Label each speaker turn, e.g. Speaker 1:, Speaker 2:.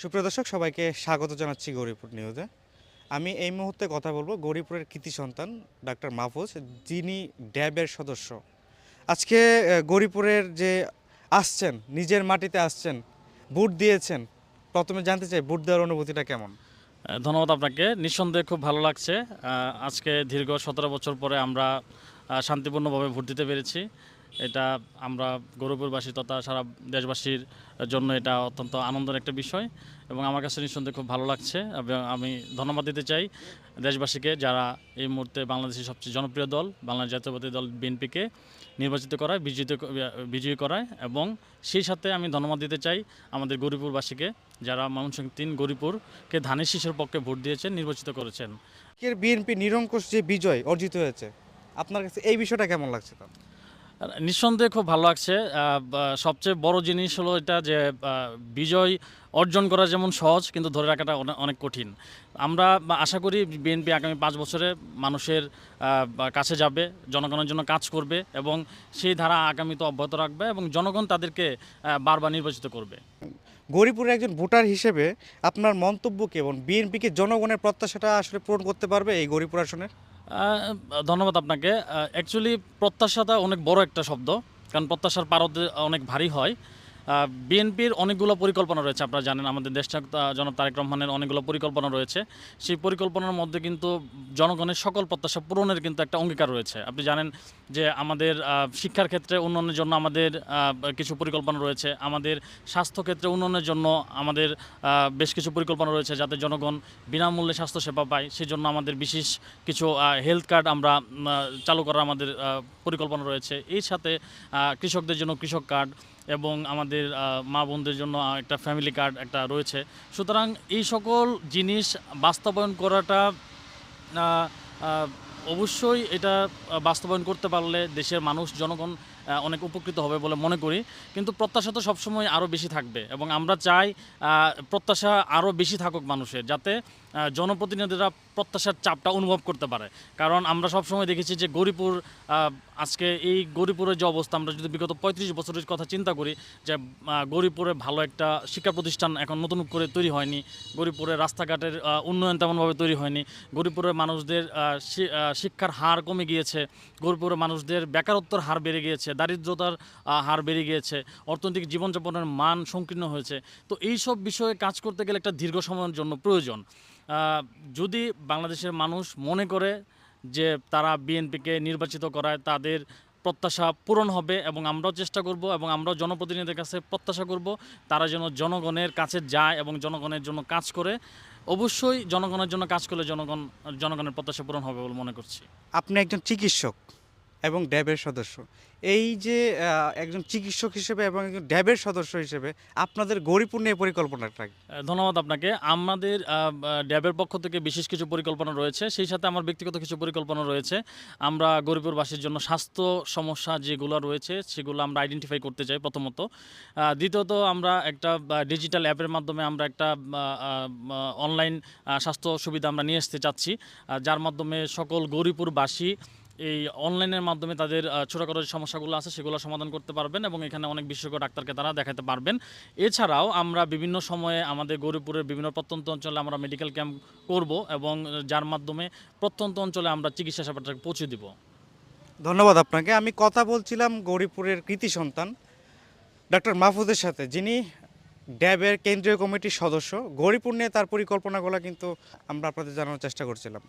Speaker 1: সুপ্রিয় দর্শক, সবাইকে স্বাগত জানাচ্ছি গৌরীপুর নিউজে। আমি এই মুহূর্তে কথা বলব গৌরীপুরের কৃতি সন্তান ডাক্তার মাহফুজ, যিনি ড্যাবের সদস্য। আজকে গৌরীপুরের যে আসছেন, নিজের মাটিতে আসছেন, ভোট দিয়েছেন, প্রথমে জানতে চাই ভোট দেওয়ার অনুভূতিটা কেমন?
Speaker 2: ধন্যবাদ আপনাকে। নিঃসন্দেহে খুব ভালো লাগছে। আজকে দীর্ঘ সতেরো বছর পরে আমরা শান্তিপূর্ণভাবে ভোট দিতে পেরেছি। এটা আমরা গৌরবপুরবাসী তথা সারা দেশবাসীর জন্য এটা অত্যন্ত আনন্দের একটা বিষয় এবং আমার কাছে নিঃসন্দেহে খুব ভালো লাগছে। এবং আমি ধন্যবাদ দিতে চাই দেশবাসীকে যারা এই মুহূর্তে বাংলাদেশের সবচেয়ে জনপ্রিয় দল, বাংলাদেশ জাতীয়বাদী দল বিএনপিকে নির্বাচিত করায়, বিজয়িত বিজয়ী করায় এবং সেই সাথে আমি ধন্যবাদ দিতে চাই আমাদের গরিপুরবাসীকে যারা ময়মনসিংহ তিন, গরিপুরকে ধানের শীষের পক্ষে ভোট দিয়েছেন, নির্বাচিত করেছেন।
Speaker 1: বিএনপি নিরঙ্কুশ যে বিজয় অর্জিত হয়েছে, আপনার কাছে এই বিষয়টা কেমন লাগছে
Speaker 2: নিঃসন্দেহে খুব ভালো লাগছে। সবচেয়ে বড় জিনিস হলো এটা যে বিজয় অর্জন করা যেমন সহজ, কিন্তু ধরে রাখাটা অনেক কঠিন। আমরা আশা করি বিএনপি আগামী পাঁচ বছরে মানুষের কাছে যাবে, জনগণের জন্য কাজ করবে এবং সেই ধারা আগামীতে অব্যাহত রাখবে এবং জনগণ তাদেরকে বারবার নির্বাচিত করবে।
Speaker 1: গৌরীপুরের একজন ভোটার হিসেবে আপনার মন্তব্য কেমন? বিএনপিকে জনগণের প্রত্যাশাটা আসলে পূরণ করতে পারবে এই গৌরীপুর আসনের?
Speaker 2: ধন্যবাদ আপনাকে। অ্যাকচুয়ালি প্রত্যাশাটা অনেক বড় একটা শব্দ কারণ প্রত্যাশার পারদ অনেক ভারী হয়। বিএনপির অনেকগুলো পরিকল্পনা রয়েছে, আপনারা জানেন, আমাদের দেশটা জনাব তারেক রহমানের অনেকগুলো পরিকল্পনা রয়েছে। সেই পরিকল্পনার মধ্যে কিন্তু জনগণের সকল প্রত্যাশা পূরণের কিন্তু একটা অঙ্গীকার রয়েছে। আপনি জানেন যে আমাদের শিক্ষার ক্ষেত্রে উন্নয়নের জন্য আমাদের কিছু পরিকল্পনা রয়েছে। আমাদের স্বাস্থ্য ক্ষেত্রে উন্নয়নের জন্য আমাদের বেশ কিছু পরিকল্পনা রয়েছে যাতে জনগণ বিনামূল্যে স্বাস্থ্যসেবা পায়। সেই জন্য আমাদের বিশেষ কিছু হেলথ কার্ড আমরা চালু করার আমাদের পরিকল্পনা রয়েছে। এর সাথে কৃষকদের জন্য কৃষক কার্ড এবং আমাদের আহ, মা বোনদের জন্য একটা ফ্যামিলি কার্ড একটা রয়েছে। সুতরাং এই সকল জিনিস বাস্তবায়ন করাটা অবশ্যই এটা বাস্তবায়ন করতে পারলে দেশের মানুষ, জনগণ অনেক উপকৃত হবে বলে মনে করি। কিন্তু প্রত্যাশা তো সবসময় আরও বেশি থাকবে এবং আমরা চাই প্রত্যাশা আরও বেশি থাকুক মানুষের যাতে জনপ্রতিনিধিরা প্রত্যাশার চাপটা অনুভব করতে পারে। কারণ আমরা সবসময় দেখেছি যে গরিপুর আজকে এই গরিপুরের যে অবস্থা, আমরা যদি বিগত পঁয়ত্রিশ বছরের কথা চিন্তা করি যে গরিপুরে ভালো একটা শিক্ষা প্রতিষ্ঠান এখন নতুন করে তৈরি হয়নি গরিপুরের রাস্তাঘাটের উন্নয়ন তেমনভাবে তৈরি হয়নি, গরিপুরের মানুষদের শিক্ষার হার কমে গিয়েছে গরিবের মানুষদের বেকারত্বর হার বেড়ে গিয়েছে, দারিদ্রতার হার বেড়ে গিয়েছে, অর্থনৈতিক জীবনযাপনের মান সংকীর্ণ হয়েছে। তো এই সব বিষয়ে কাজ করতে গেলে একটা দীর্ঘ সময়ের জন্য প্রয়োজন। যদি বাংলাদেশের মানুষ মনে করে যে তারা বিএনপিকে নির্বাচিত করায় তাদের প্রত্যাশা পূরণ হবে এবং আমরাও চেষ্টা করব এবং আমরাও জনপ্রতিনিধিদের কাছে প্রত্যাশা করব তারা যেন জনগণের কাছে যায় এবং জনগণের জন্য কাজ করে। অবশ্যই জনগণের জন্য কাজ করলে জনগণ, জনগণের প্রত্যাশা পূরণ হবে বলে মনে করছি।
Speaker 1: আপনি একজন চিকিৎসক। এবং ড্যাবের সদস্য। এই যে একজন চিকিৎসক হিসেবে এবং একজন ড্যাবের সদস্য হিসেবে আপনাদের গৌরীপুর নিয়ে পরিকল্পনাটা
Speaker 2: ধন্যবাদ আপনাকে। আমাদের ড্যাবের পক্ষ থেকে বিশেষ কিছু পরিকল্পনা রয়েছে। সেই সাথে আমার ব্যক্তিগত কিছু পরিকল্পনা রয়েছে। আমরা গরিবপুরবাসীর জন্য স্বাস্থ্য সমস্যা যেগুলো রয়েছে, সেগুলো আমরা আইডেন্টিফাই করতে চাই প্রথমত। দ্বিতীয়ত আমরা একটা ডিজিটাল অ্যাপের মাধ্যমে আমরা একটা অনলাইন স্বাস্থ্য সুবিধা আমরা নিয়ে আসতে চাচ্ছি। যার মাধ্যমে সকল গরিবপুরবাসী এই অনলাইনের মাধ্যমে তাদের ছোটোখাটো যে সমস্যাগুলো আছে সেগুলো সমাধান করতে পারবেন এবং এখানে অনেক বিশেষজ্ঞ ডাক্তারকে তারা দেখাতে পারবেন। এছাড়াও আমরা বিভিন্ন সময়ে আমাদের গরিবপুরের বিভিন্ন প্রত্যন্ত অঞ্চলে আমরা মেডিকেল ক্যাম্প করব এবং যার মাধ্যমে প্রত্যন্ত অঞ্চলে আমরা চিকিৎসা সেবাটাকে পৌঁছে দিব।
Speaker 1: ধন্যবাদ আপনাকে। আমি কথা বলছিলাম গৌরীপুরের কৃতি সন্তান ডক্টর মাহফুজের সাথে, যিনি ড্যাবের কেন্দ্রীয় কমিটির সদস্য। গৌরীপুর নিয়ে তার পরিকল্পনাগুলো কিন্তু আমরা আপনাদের জানানোর চেষ্টা করছিলাম।